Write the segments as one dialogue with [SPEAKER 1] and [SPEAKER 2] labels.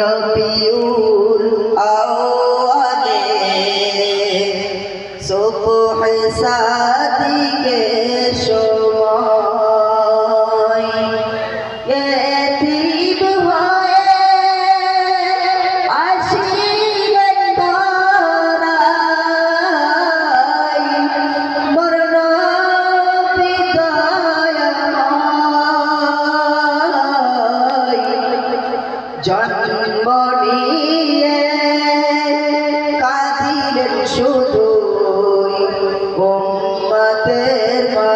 [SPEAKER 1] Rabiul আওয়ালে সোপহ সাদিকে so বনিয়ে কাদিরের শুধু উম্মতের মা।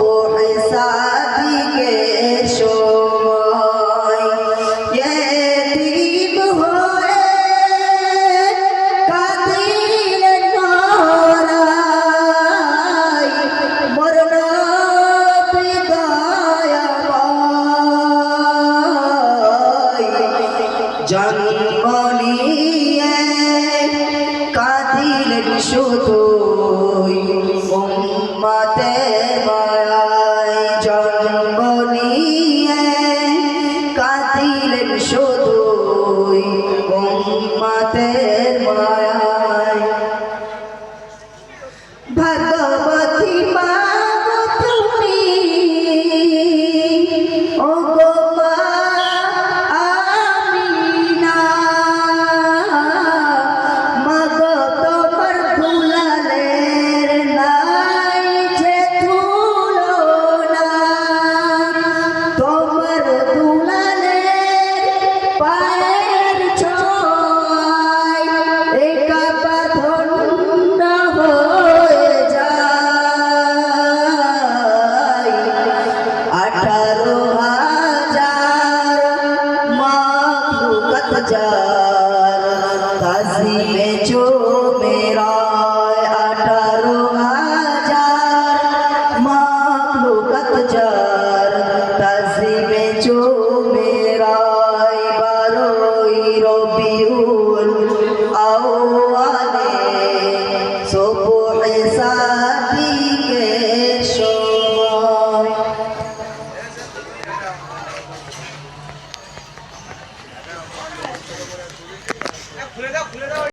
[SPEAKER 1] জন্ম নিয়ে কাঁদিলেন শুধু উম্মতে বা হারিবে চো মেরা